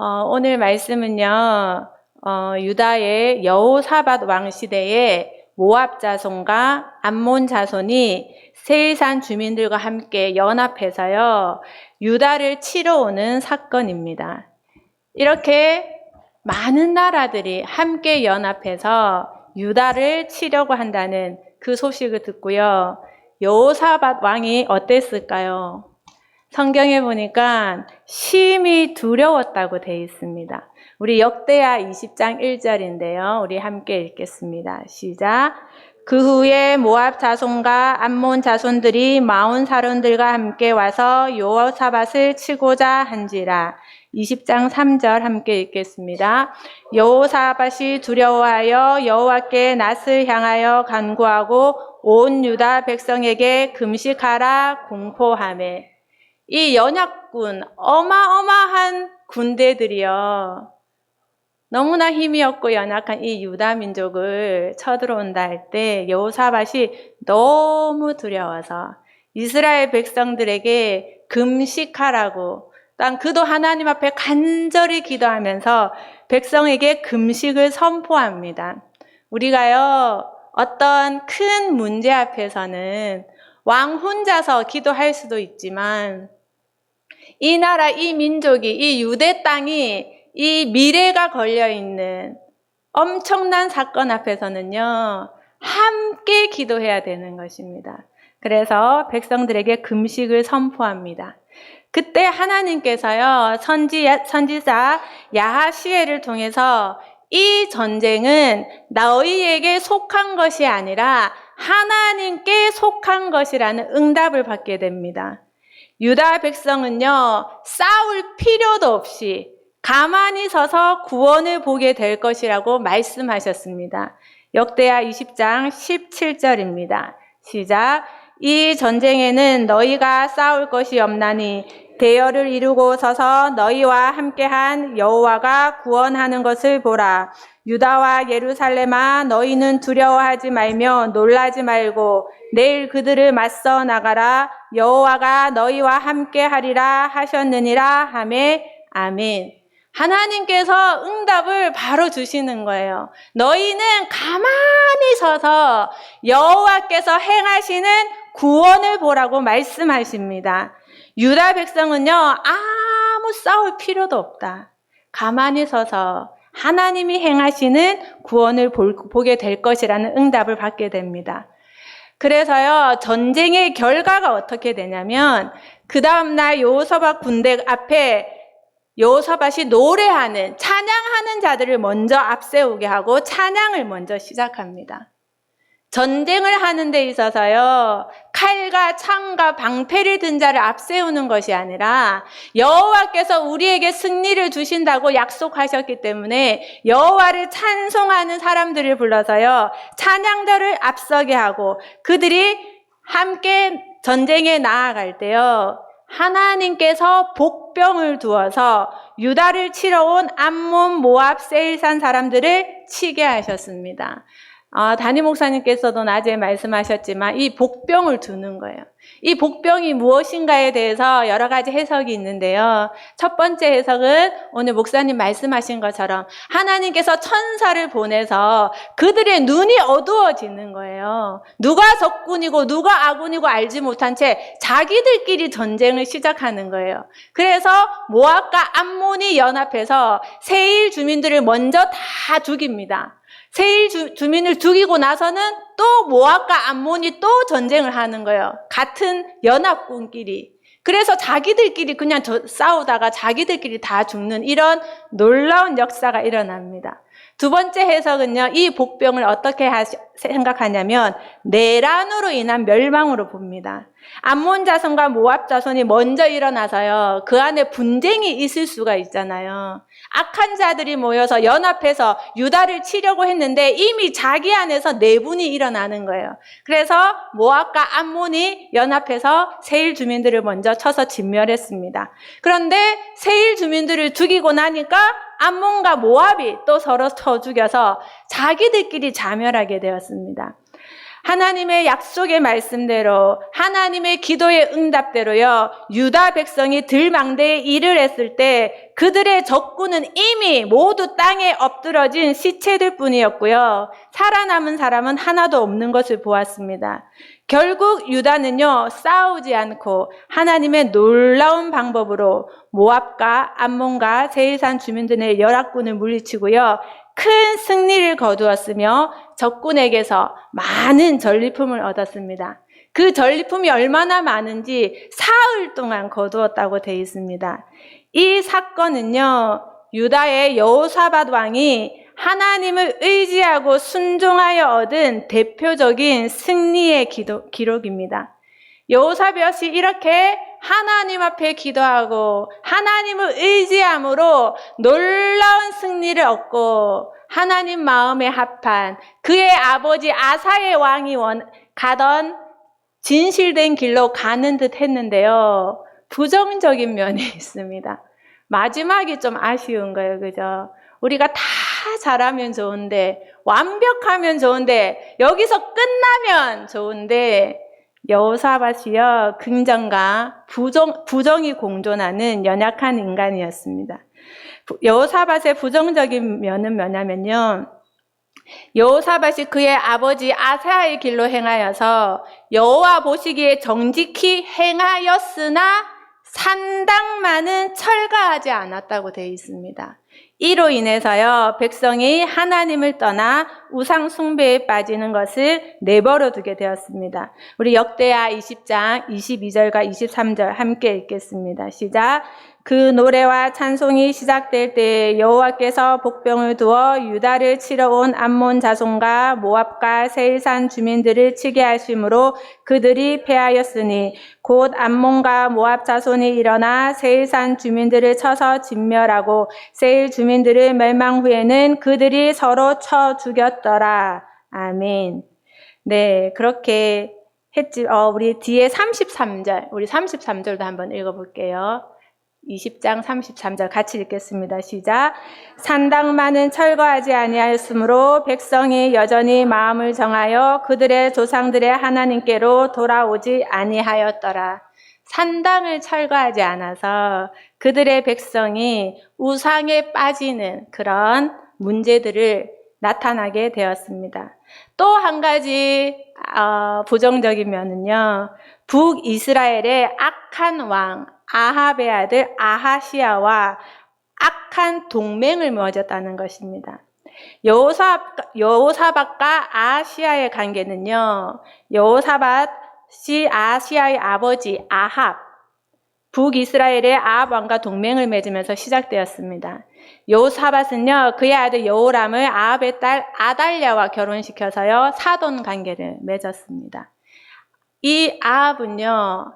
어, 오늘 말씀은요, 어, 유다의 여호사밧 왕 시대에 모압 자손과 암몬 자손이 세일산 주민들과 함께 연합해서요, 유다를 치러 오는 사건입니다. 이렇게 많은 나라들이 함께 연합해서 유다를 치려고 한다는 그 소식을 듣고요. 여호사밧 왕이 어땠을까요? 성경에 보니까 심히 두려웠다고 되어 있습니다. 우리 역대하 20장 1절인데요. 우리 함께 읽겠습니다. 시작. 그 후에 모압 자손과 암몬 자손들이 마온 사람들과 함께 와서 여호사밧을 치고자 한지라. 20장 3절 함께 읽겠습니다. 여호사밧이 두려워하여 여호와께 낯을 향하여 간구하고 온 유다 백성에게 금식하라 공포하매 이 연합군 어마어마한 군대들이요. 너무나 힘이 없고 연약한 이 유다 민족을 쳐들어온다 할 때 여호사밧이 너무 두려워서 이스라엘 백성들에게 금식하라고 난 그도 하나님 앞에 간절히 기도하면서 백성에게 금식을 선포합니다. 우리가요 어떤 큰 문제 앞에서는 왕 혼자서 기도할 수도 있지만 이 나라, 이 민족이, 이 유대 땅이 이 미래가 걸려 있는 엄청난 사건 앞에서는요, 함께 기도해야 되는 것입니다. 그래서 백성들에게 금식을 선포합니다. 그때 하나님께서요, 선지, 선지자 야하시엘을 통해서 이 전쟁은 너희에게 속한 것이 아니라 하나님께 속한 것이라는 응답을 받게 됩니다. 유다 백성은요, 싸울 필요도 없이 가만히 서서 구원을 보게 될 것이라고 말씀하셨습니다. 역대하 20장 17절입니다. 시작. 이 전쟁에는 너희가 싸울 것이 없나니 대열을 이루고 서서 너희와 함께한 여호와가 구원하는 것을 보라. 유다와 예루살렘아 너희는 두려워하지 말며 놀라지 말고 내일 그들을 맞서 나가라. 여호와가 너희와 함께 하리라 하셨느니라 하매 아멘. 하나님께서 응답을 바로 주시는 거예요. 너희는 가만히 서서 여호와께서 행하시는 구원을 보라고 말씀하십니다. 유다 백성은요, 아무 싸울 필요도 없다. 가만히 서서 하나님이 행하시는 구원을 보게 될 것이라는 응답을 받게 됩니다. 그래서요, 전쟁의 결과가 어떻게 되냐면, 그 다음날 요서박 군대 앞에 여호사밭이 노래하는 찬양하는 자들을 먼저 앞세우게 하고 찬양을 먼저 시작합니다. 전쟁을 하는 데 있어서요. 칼과 창과 방패를 든 자를 앞세우는 것이 아니라 여호와께서 우리에게 승리를 주신다고 약속하셨기 때문에 여호와를 찬송하는 사람들을 불러서요. 찬양들을 앞서게 하고 그들이 함께 전쟁에 나아갈 때요. 하나님께서 복병을 두어서 유다를 치러 온 암몬 모압 세일산 사람들을 치게 하셨습니다. 아, 담임 목사님께서도 낮에 말씀하셨지만 이 복병을 두는 거예요. 이 복병이 무엇인가에 대해서 여러 가지 해석이 있는데요. 첫 번째 해석은 오늘 목사님 말씀하신 것처럼 하나님께서 천사를 보내서 그들의 눈이 어두워지는 거예요. 누가 적군이고 누가 아군이고 알지 못한 채 자기들끼리 전쟁을 시작하는 거예요. 그래서 모압과 암몬이 연합해서 세일 주민들을 먼저 다 죽입니다. 세일 주, 주민을 죽이고 나서는 또 모압과 암몬이 또 전쟁을 하는 거예요. 같은 연합군끼리. 그래서 자기들끼리 그냥 싸우다가 자기들끼리 다 죽는 이런 놀라운 역사가 일어납니다. 두 번째 해석은요, 이 복병을 어떻게 생각하냐면, 내란으로 인한 멸망으로 봅니다. 암몬 자손과 모압 자손이 먼저 일어나서요, 그 안에 분쟁이 있을 수가 있잖아요. 악한 자들이 모여서 연합해서 유다를 치려고 했는데 이미 자기 안에서 내분이 일어나는 거예요. 그래서 모압과 암몬이 연합해서 세일 주민들을 먼저 쳐서 진멸했습니다. 그런데 세일 주민들을 죽이고 나니까 암몬과 모압이 또 서로 쳐 죽여서 자기들끼리 자멸하게 되었습니다. 하나님의 약속의 말씀대로 하나님의 기도의 응답대로요. 유다 백성이 들망대에 일을 했을 때 그들의 적군은 이미 모두 땅에 엎드러진 시체들 뿐이었고요. 살아남은 사람은 하나도 없는 것을 보았습니다. 결국 유다는요, 싸우지 않고 하나님의 놀라운 방법으로 모압과 암몬과 세일산 주민들의 열악군을 물리치고요, 큰 승리를 거두었으며 적군에게서 많은 전리품을 얻었습니다. 그 전리품이 얼마나 많은지 사흘 동안 거두었다고 되어 있습니다. 이 사건은요, 유다의 여호사밧 왕이 하나님을 의지하고 순종하여 얻은 대표적인 승리의 기록입니다. 여호사밧이 이렇게 하나님 앞에 기도하고 하나님을 의지함으로 놀라운 승리를 얻고 하나님 마음에 합한 그의 아버지 아사의 왕이 원, 가던 진실된 길로 가는 듯 했는데요. 부정적인 면이 있습니다. 마지막이 좀 아쉬운 거예요. 그죠? 우리가 다 잘하면 좋은데, 완벽하면 좋은데, 여기서 끝나면 좋은데, 여호사밧이요, 긍정과 부정, 부정이 공존하는 연약한 인간이었습니다. 부- 여호사밧의 부정적인 면은 뭐냐면요. 여호사밧이 그의 아버지 아사의 길로 행하여서 여호와 보시기에 정직히 행하였으나 산당만은 철가하지 않았다고 되어 있습니다. 이로 인해서요, 백성이 하나님을 떠나 우상 숭배에 빠지는 것을 내버려 두게 되었습니다. 우리 역대하 20장 22절과 23절 함께 읽겠습니다. 시작. 그 노래와 찬송이 시작될 때 여호와께서 복병을 두어 유다를 치러 온 암몬 자손과 모압과 세일산 주민들을 치게 하심으로 그들이 패하였으니 곧 암몬과 모압 자손이 일어나 세일산 주민들을 쳐서 진멸하고 세일 주민들을 멸망 후에는 그들이 서로 쳐 죽였더라. 아멘. 네, 그렇게 했지. 어, 우리 뒤에 33절, 우리 33절도 한번 읽어볼게요. 20장 33절 같이 읽겠습니다. 시작. 산당만은 철거하지 아니하였으므로 백성이 여전히 마음을 정하여 그들의 조상들의 하나님께로 돌아오지 아니하였더라. 산당을 철거하지 않아서 그들의 백성이 우상에 빠지는 그런 문제들을 나타나게 되었습니다. 또 한 가지 어, 부정적인 면은요. 북이스라엘의 악한 왕 아합의 아들 아하시아와 악한 동맹을 맺었다는 것입니다. 여호사, 여호사밧과 아시아의 관계는요, 여호사밧이 아시아의 아버지 아합, 북이스라엘의 아합 왕과 동맹을 맺으면서 시작되었습니다. 여호사밧은요, 그의 아들 여호람을 아합의 딸 아달랴와 결혼시켜서요, 사돈 관계를 맺었습니다. 이 아합은요,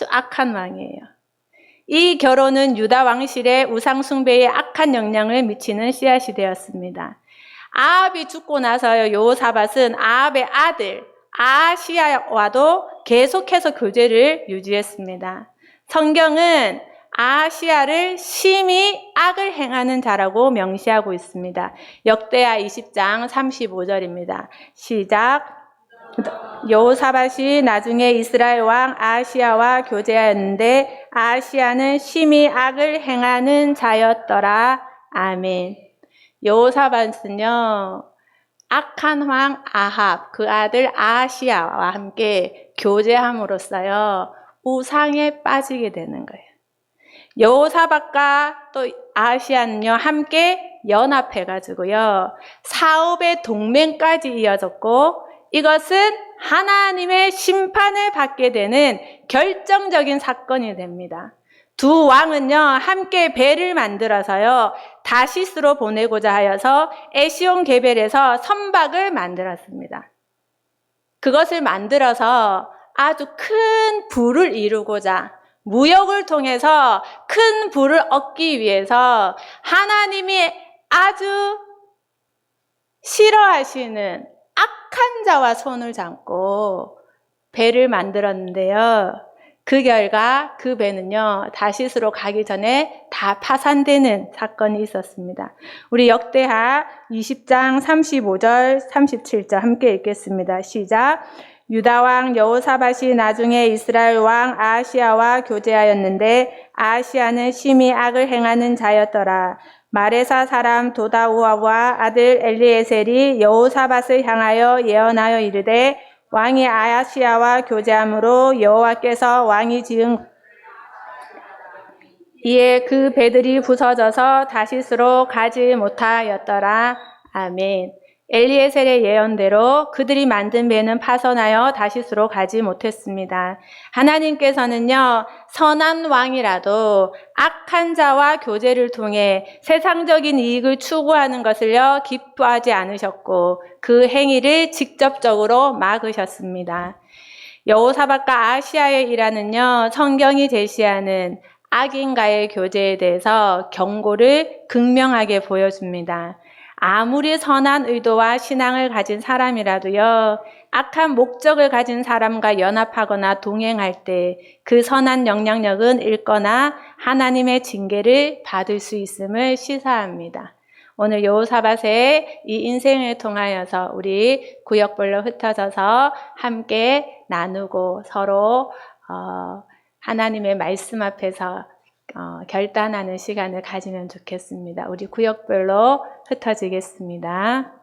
아주 악한 왕이에요. 이 결혼은 유다 왕실의 우상숭배에 악한 영향을 미치는 씨앗이 되었습니다. 아합이 죽고 나서요, 여호사밧은 아합의 아들 아시아와도 계속해서 교제를 유지했습니다. 성경은 아시아를 심히 악을 행하는 자라고 명시하고 있습니다. 역대하 20장 35절입니다. 시작. 여호사밧이 나중에 이스라엘 왕 아시아와 교제하였는데 아시아는 심히 악을 행하는 자였더라. 아멘. 여호사밧은요. 악한 왕 아합 그 아들 아시아와 함께 교제함으로써요. 우상에 빠지게 되는 거예요. 여호사밧과 또 아시아는요 함께 연합해 가지고요. 사업의 동맹까지 이어졌고 이것은 하나님의 심판을 받게 되는 결정적인 사건이 됩니다. 두 왕은요, 함께 배를 만들어서요, 다시스로 보내고자 하여서 에시온 게벨에서 선박을 만들었습니다. 그것을 만들어서 아주 큰 부를 이루고자 무역을 통해서 큰 부를 얻기 위해서 하나님이 아주 싫어하시는 악한 자와 손을 잡고 배를 만들었는데요. 그 결과 그 배는요, 다시스로 가기 전에 다 파산되는 사건이 있었습니다. 우리 역대하 20장 35절, 37절 함께 읽겠습니다. 시작. 유다왕 여호사밧이 나중에 이스라엘 왕 아하시아와 교제하였는데 아하시아는 심히 악을 행하는 자였더라. 마레사 사람 도다우아와 아들 엘리에셀이 여호사밧을 향하여 예언하여 이르되 왕이 아하시아와 교제함으로 여호와께서 왕이 지은 이에 그 배들이 부서져서 다시스로 가지 못하였더라. 아멘. 엘리에셀의 예언대로 그들이 만든 배는 파손하여 다시스로 가지 못했습니다. 하나님께서는요, 선한 왕이라도 악한 자와 교제를 통해 세상적인 이익을 추구하는 것을요, 기뻐하지 않으셨고, 그 행위를 직접적으로 막으셨습니다. 여호사밧과 아시아의 일하는요, 성경이 제시하는 악인과의 교제에 대해서 경고를 극명하게 보여줍니다. 아무리 선한 의도와 신앙을 가진 사람이라도요, 악한 목적을 가진 사람과 연합하거나 동행할 때 그 선한 영향력은 잃거나 하나님의 징계를 받을 수 있음을 시사합니다. 오늘 여호사밧의 이 인생을 통하여서 우리 구역별로 흩어져서 함께 나누고 서로 어, 하나님의 말씀 앞에서 어, 결단하는 시간을 가지면 좋겠습니다. 우리 구역별로 흩어지겠습니다.